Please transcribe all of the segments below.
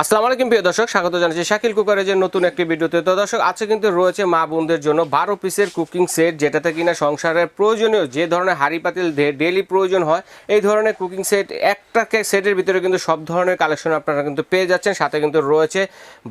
আসসালামু আলাইকুম প্রিয় দর্শক। স্বাগত জানাচ্ছি শাকিল কুকারের নতুন একটি ভিডিওতে। তো দর্শক আজকে কিন্তু রয়েছে মা বোনদের জন্য বারো পিসের কুকিং সেট যেটাতে কিনা সংসারের প্রয়োজনীয় যে ধরনের হাঁড়ি পাতিল ডেলি প্রয়োজন হয় এই ধরনের কুকিং সেট একটা সেটের ভিতরে কিন্তু সব ধরনের কালেকশন আপনারা কিন্তু পেয়ে যাচ্ছেন। সাথে কিন্তু রয়েছে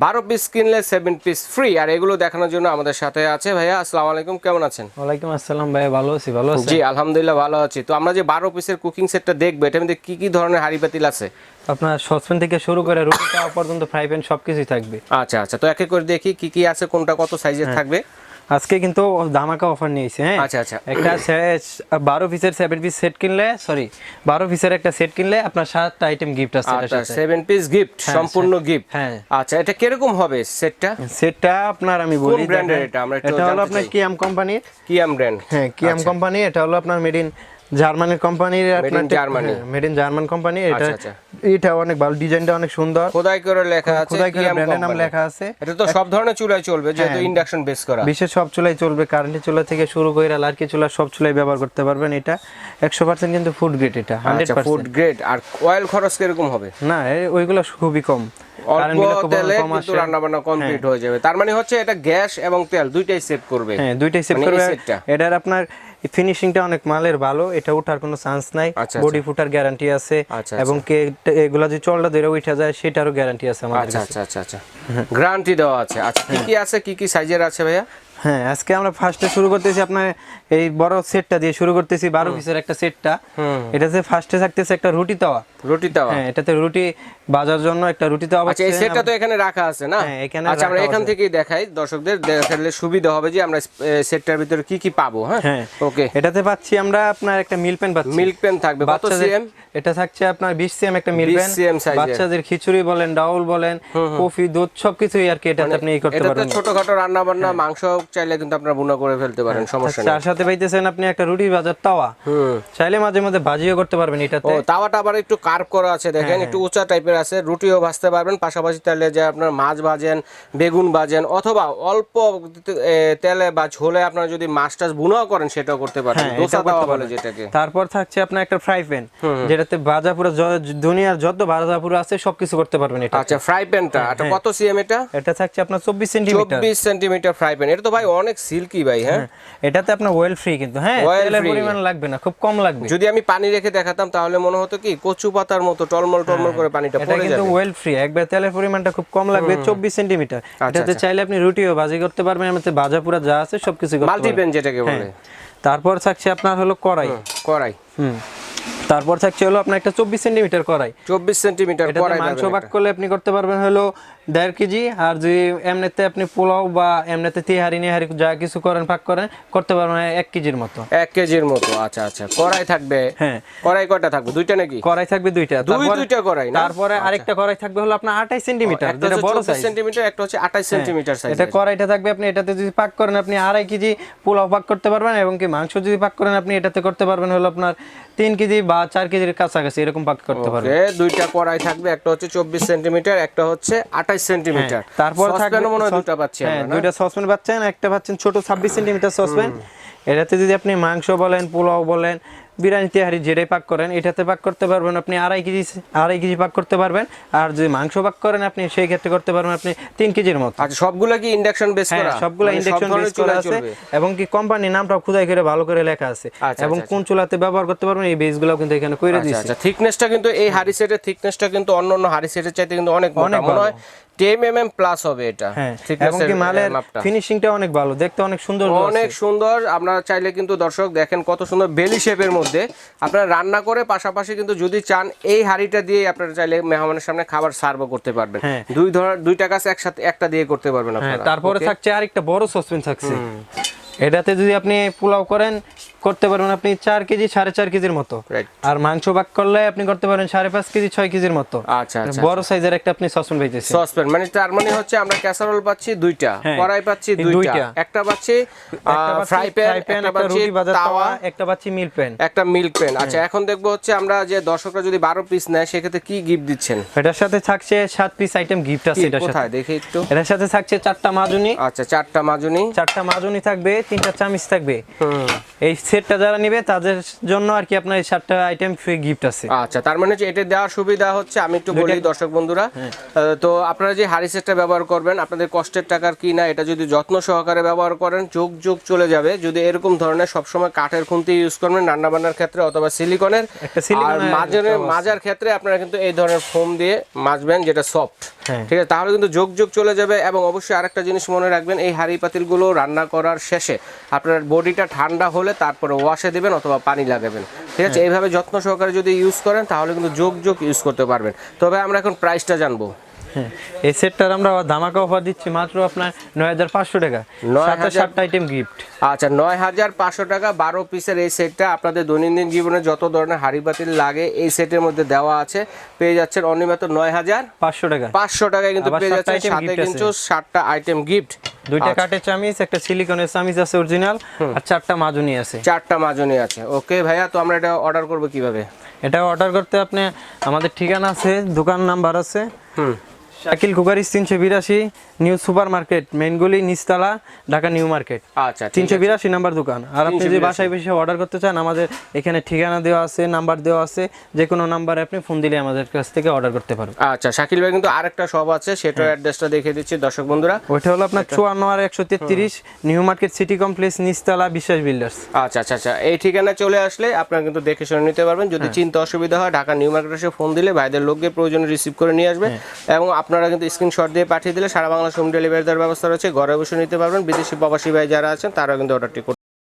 বারো পিস কিনলে সেভেন পিস ফ্রি। আর এগুলো দেখানোর জন্য আমাদের সাথে আছে ভাইয়া আসসালামু আলাইকুম কেমন আছেন? ওয়ালাইকুম আসসালাম ভাইয়া ভালো আছি ভালো আছি জি আলহামদুলিল্লাহ ভালো আছি। তো আমরা যে বারো পিসের কুকিং সেটটা দেখব এটার মধ্যে কী কি ধরনের হাঁড়ি পাতিল আছে? আপনার সসপ্যান থেকে শুরু করে রুটি খাওয়া পর্যন্ত ফ্রাই প্যান সবকিছুই থাকবে। আচ্ছা আচ্ছা তো এক এক করে দেখি কি কি আছে কোনটা কত সাইজের থাকবে? আজকে কিন্তু ধামাকা অফার নিয়েছে হ্যাঁ। আচ্ছা, আচ্ছা। একটা বারো পিসের সেভেন পিস সেট কিনলে সরি বারো পিসের একটা সেট কিনলে আপনার সাতটা আইটেম গিফট আছে আচ্ছা। সেভেন পিস গিফট সম্পূর্ণ গিফট হ্যাঁ। আচ্ছা এটা কীরকম হবে সেটটা সেটটা আপনার আমি বলি brand-এর এটা? আমরা এটা হলো আপনার। কিয়াম কোম্পানির কিয়াম ব্র্যান্ড হ্যাঁ কিয়াম কোম্পানি এটা হলো আপনার মেড ইন জার্মানির কোম্পানির Germany। Made in German company এটা আচ্ছা, আচ্ছা। এটা অনেক ভালো ডিজাইনটা অনেক সুন্দর। খোদাই করে লেখা আছে খোদাই করে ব্র্যান্ডের নাম লেখা আছে। এটা তো সব ধরনের চুলায় চলবে যেহেতু হ্যাঁ। ইন্ডাকশন বেস করা। বিশেষ সব চুলাই চলবে কারেন্টের চুলা থেকে শুরু করে লার্কি চুলা সব চুলাই ব্যবহার করতে পারবেন এটা। একশো পার্সেন্ট কিন্তু ফুড গ্রেড এটা হান্ড্রেড আচ্ছা ফুড গ্রেড আর অয়েল খরচ কীরকম হবে? না ওইগুলো খুবই কম। অল্প কারেন্ট বিলে তেলে কিন্তু আসে। কমপ্লিট হয়ে। যাবে। তার মানে হচ্ছে এটা গ্যাস এবং তেল দুইটাই সেভ করবে। হ্যাঁ দুইটাই সেভ মানে করবে। সেটটা? এটার আপনার ফিনিশিংটা অনেক মালের ভালো এটা ওঠার কোনো চান্স নাই। আচ্ছা, বডি ফুটার গ্যারান্টি আছে আচ্ছা, এবং কে এগুলা যদি চলটা ধরে উঠা যায় সেটারও গ্যারান্টি আছে আমাদের আচ্ছা কাছে। আচ্ছা আচ্ছা আচ্ছা। গ্যারান্টি দেওয়া আছে। আচ্ছা কি কি আছে কি কি সাইজের আছে ভাইয়া? হ্যাঁ আজকে আমরা ফার্স্টে শুরু করতেছি আপনার এই বড় সেটটা দিয়ে শুরু করতেছি বারো পিসের একটা সেটটা এটাতে ফার্স্টে থাকতেছে একটা রুটি তাওয়া। রুটি তাওয়া। হ্যাঁ এটাতে রুটি বাজার জন্য একটা রুটি তাওয়া আচ্ছা এই সেটটা তো এখানে রাখা আছে না? হ্যাঁ, এখানে আচ্ছা আমরা এখান আছে। থেকেই দেখাই। দর্শকদের দেখালে সুবিধা হবে যে আমরা সেটটার ভিতরে কি কি পাবো হ্যাঁ? হ্যাঁ ওকে। এটাতে পাচ্ছি আমরা আপনার একটা মিল পেন পাচ্ছি। মিল্ক পেন থাকবে। কত সিএম? এটা থাকছে আপনার বিশ সিএম একটা মিল পেন। cm size এর। বাচ্চাদের খিচুড়ি বলেন ডাউল বলেন কফি দুধ সবকিছুই আর কি এটাতে আপনি ই করতে এটাতে পারবেন। ছোটখাটো রান্না বান্না মাংস চাইলে কিন্তু আপনারা বুনা করে ফেলতে পারেন সমস্যা নেই। তার সাথে পাইতেছেন আপনি একটা রুটি বাজার তাওয়া। হুম। চাইলে মাঝে মাঝে ভাজিও করতে পারবেন এটাতে। ও তাওয়াটা আবার একটু কার্ভ করা আছে হ্যাঁ, দেখেন একটু উঁচা টাইপের আছে রুটিও ভাজতে পারবেন। পাশাপাশি তেলে যে আপনার মাছ ভাজেন বেগুন ভাজেন অথবা অল্প তেলে বা ঝোলে আপনারা যদি মাছ টাছ বুনাও করেন সেটাও করতে পারেন। হ্যাঁ, দোসা করতে বলে যেটাকে। তারপর থাকছে আপনার একটা ফ্রাই প্যান যেটাতে ভাজা পুরো দুনিয়ার যত ভাজা পুরো আছে সবকিছু করতে পারবেন এটা আচ্ছা ফ্রাই প্যানটা হ্যাঁ, এটা কত সিএম এটা? এটা থাকছে আপনার চব্বিশ সেন্টিমিটার চব্বিশ সেন্টিমিটার ফ্রাই প্যান এটা তো ভাই অনেক সিল্কি ভাই হ্যাঁ? এটাতে আপনার ওয়েল ফ্রি কিন্তু হ্যাঁ? তেলের পরিমাণ লাগবে না খুব কম লাগবে। যদি আমি পানি রেখে দেখাতাম তাহলে মনে হতো কি কচু পাতার মতো টলমল টলমল করে পানিটা এটা কিন্তু ওয়েল ফ্রি একবার তেলের পরিমাণটা খুব কম লাগবে চব্বিশ সেন্টিমিটার এটাতে চাইলে আপনি রুটিও ভাজি করতে পারবেন এমনিতে ভাজা পুরা যা আছে সবকিছু করতে মাল্টি পারবেন যেটাকে বলে। হ্যাঁ। তারপর থাকছে আপনার হলো কড়াই। কড়াই। হুম। তারপর থাকছে হলো আপনার একটা চব্বিশ সেন্টিমিটার কড়াই। চব্বিশ সেন্টিমিটার কড়াই মাংস ভাগ করলে আপনি করতে পারবেন হলো দেড় কেজি আর যদি এমনিতে আপনি পোলাও বা এমনিতে তিহারি নিহারি যা কিছু করেন ভাগ করেন করতে পারবেন এক কেজির মতো। এক কেজির মতো আচ্ছা আচ্ছা। কড়াই থাকবে? হ্যাঁ। কড়াই কয়টা থাকবে? দুইটা নাকি? কড়াই থাকবে দুইটা। দুই দুইটা কড়াই না? তারপরে আরেকটা কড়াই থাকবে হলো আপনার আঠাইশ সেন্টিমিটার যেটা বড় সাইজ সেন্টিমিটার একটা হচ্ছে 28 সেন্টিমিটার সাইজ এটা কড়াইটা থাকবে আপনি এটাতে যদি পাক করেন আপনি আড়াই কেজি পোলাও পাক করতে পারবেন এবং কি মাংস যদি পাক করেন আপনি এটাতে করতে পারবেন হলো আপনার তিন কেজি বা চার কেজির কাছাকাছি এরকম পাক করতে পারবেন। দুইটা কড়াই থাকবে একটা হচ্ছে 24 সেন্টিমিটার একটা হচ্ছে 28 সেন্টিমিটার। হ্যাঁ, তারপর থাকবে মনে হয় দুটো পাচ্ছি হ্যাঁ সসপ্যান পাচ্ছেন একটা পাচ্ছেন ছোট ছাব্বিশ সেন্টিমিটার সসপ্যান। এটাতে যদি আপনি মাংস বলেন পোলাও বলেন বিরিয়ানি তেহারি যেটাই পাক করেন এটাতে পাক করতে পারবেন আপনি আড়াই কেজি আড়াই কেজি পাক করতে পারবেন। আর যদি মাংস পাক করেন আপনি সেই ক্ষেত্রে করতে পারবেন আপনি তিন কেজির মতো। আচ্ছা সবগুলা কি ইন্ডাকশন বেস হ্যাঁ করা? সবগুলো ইন্ডাকশন বেস করা আছে। এবং কি কোম্পানির নামটাও খুদাই করে ভালো করে লেখা আছে। আচ্ছা, এবং আচ্ছা, কোন চুলাতে ব্যবহার করতে পারবেন এই বেসগুলো কিন্তু এখানে করে আচ্ছা দিয়েছে। আচ্ছা থিকনেসটা কিন্তু এই হাড়ি সেটের থিকনেসটা কিন্তু অন্য অন্য হাড়ি সেটের চাইতে কিন্তু অনেক মোটা। অনেক মনে হয় 10 mm প্লাস হবে এটা। হ্যাঁ এবং কি মালের ফিনিশিংটা অনেক ভালো দেখতে অনেক সুন্দর অনেক সুন্দর আপনারা চাইলে কিন্তু দর্শক দেখেন কত সুন্দর বেলি শেপের মধ্যে। আপনারা রান্না করে পাশাপাশি কিন্তু যদি চান এই হাঁড়িটা দিয়ে আপনারা চাইলে মেহমানের সামনে খাবার সার্ভও করতে পারবেন। হ্যাঁ। দুই ধর দুইটা কাজ একসাথে একটা দিয়ে করতে পারবেন হ্যাঁ আপনারা। তারপরে থাকছে আরেকটা বড় সসপেন থাকছে। এটাতে যদি আপনি পোলাও করেন করতে পারবেন আপনি চার কেজি সাড়ে চার কেজির মতো। আর মাংস ভাগ করলে আপনি করতে পারেন সাড়ে পাঁচ কেজি ছয় কেজির মতো। আচ্ছা আচ্ছা বড় সাইজের একটা আপনি সসপেন পাইতেছেন। সসপ্যান মানে তার মানে হচ্ছে আমরা ক্যাসারোল পাচ্ছি দুইটা হ্যাঁ। কড়াই পাচ্ছি দুইটা। একটা পাচ্ছি ফ্রাই প্যান একটা পাচ্ছি তাওয়া একটা পাচ্ছি মিল প্যান একটা মিল্ক পেন আচ্ছা এখন দেখব হচ্ছে আমরা যে দর্শকরা যদি বারো পিস নেয় সেক্ষেত্রে কি গিফট দিচ্ছেন? এটার সাথে থাকছে সাত পিস আইটেম গিফট আছে এটার সাথে। কোথায়? দেখি একটু। এটার সাথে থাকছে চারটা মাজুনি। আচ্ছা চারটা মাজুনি। চারটা মাজুনি থাকবে তিনটা চামিচ থাকবে। হুম। এই সেটটা যারা নিবে তাদের জন্য আর কি আপনার এই সাতটা আইটেম ফ্রি গিফট আছে আচ্ছা তার মানে এটা দেওয়ার সুবিধা হচ্ছে আমি একটু বলি দর্শক বন্ধুরা হ্যাঁ। তো আপনারা যে হাড়ি সেটটা ব্যবহার করবেন আপনাদের কষ্টের টাকার কি না এটা যদি যত্ন সহকারে ব্যবহার করেন যোগ যোগ চলে যাবে যদি এরকম ধরনের সবসময় কাঠের খুন্তি ইউজ করবেন রান্না বান্নার ক্ষেত্রে অথবা সিলিকনের আর আছে। মাজার ক্ষেত্রে আপনারা কিন্তু এই ধরনের ফোম দিয়ে মাজবেন যেটা সফট। ঠিক আছে তাহলে কিন্তু যোগ যোগ চলে যাবে এবং অবশ্যই আরেকটা জিনিস মনে রাখবেন এই হাঁড়ি পাতিলগুলো রান্না করার শেষে আপনার বডিটা ঠান্ডা হলে তারপরে ওয়াশে দেবেন অথবা পানি লাগাবেন। ঠিক আছে এইভাবে যত্ন সহকারে যদি ইউজ করেন তাহলে কিন্তু যোগ যোগ ইউজ করতে পারবেন। তবে আমরা এখন প্রাইসটা জানব। হ্যাঁ এই সেটটার আমরা ধামাকা অফার দিচ্ছি মাত্র আপনার নয় হাজার পাঁচশো টাকা। 9,500 সাতটা সাতটা আইটেম গিফট আচ্ছা নয় হাজার পাঁচশো টাকা বারো পিসের এই সেটটা আপনাদের দৈনন্দিন জীবনে যত ধরনের হাঁড়ি পাতিল লাগে এই সেটের মধ্যে দেওয়া আছে। পেয়ে যাচ্ছেন অনিমাত্র নয় হাজার পাঁচশো টাকা পাঁচশো টাকায় কিন্তু পেয়ে সাতটা যাচ্ছেন সাথে কিন্তু ষাটটা আইটেম গিফট দুইটা কাঠের চামিচ একটা সিলিকনের চামিচ আছে অরিজিনাল আর চারটা মাজুনি আছে। চারটা মাজনি আছে। ওকে ভাইয়া তো আমরা এটা অর্ডার করব কীভাবে? এটা অর্ডার করতে আপনি আমাদের ঠিকানা আছে দোকান নাম্বার আছে। হুম। শাকিল কুকারিস তিনশো বিরাশি নিউ সুপার মার্কেট মেনগুলি নিচতলা ঢাকা নিউ মার্কেট। আচ্ছা তিনশো বিরাশি নাম্বার দোকান। আর আপনি যদি বাসায় বসে অর্ডার করতে চান আমাদের এখানে ঠিকানা দেওয়া আছে নাম্বার দেওয়া আছে যে কোনো নাম্বারে আপনি ফোন দিলে আমাদের কাছ থেকে অর্ডার করতে পারবেন। আচ্ছা শাকিল ভাই কিন্তু আরেকটা শপ আছে সেটার অ্যাড্রেসটা দেখিয়ে দিচ্ছি দর্শক বন্ধুরা। ওইটা হলো আপনার চুয়ান্ন আর একশো তেত্রিশ নিউ মার্কেট সিটি কমপ্লেক্স নিচতলা বিশ্বাস বিল্ডার্স আচ্ছা আচ্ছা আচ্ছা এই ঠিকানা চলে আসলে আপনারা কিন্তু দেখে শুনে নিতে পারবেন। যদি চিন্তা অসুবিধা হয় ঢাকা নিউ মার্কেট এসে ফোন দিলে ভাইদের লোককে প্রয়োজনে রিসিভ করে নিয়ে আসবে। এবং আপনারা কিন্তু স্ক্রিনশট দিয়ে পাঠিয়ে দিলে সারা বাংলা হোম ডেলিভারি দেওয়ার ব্যবস্থা রয়েছে। ঘরে বসে নিতে পারবেন। বিদেশি প্রবাসী ভাই যারা আছেন তারা কিন্তু অর্ডারটি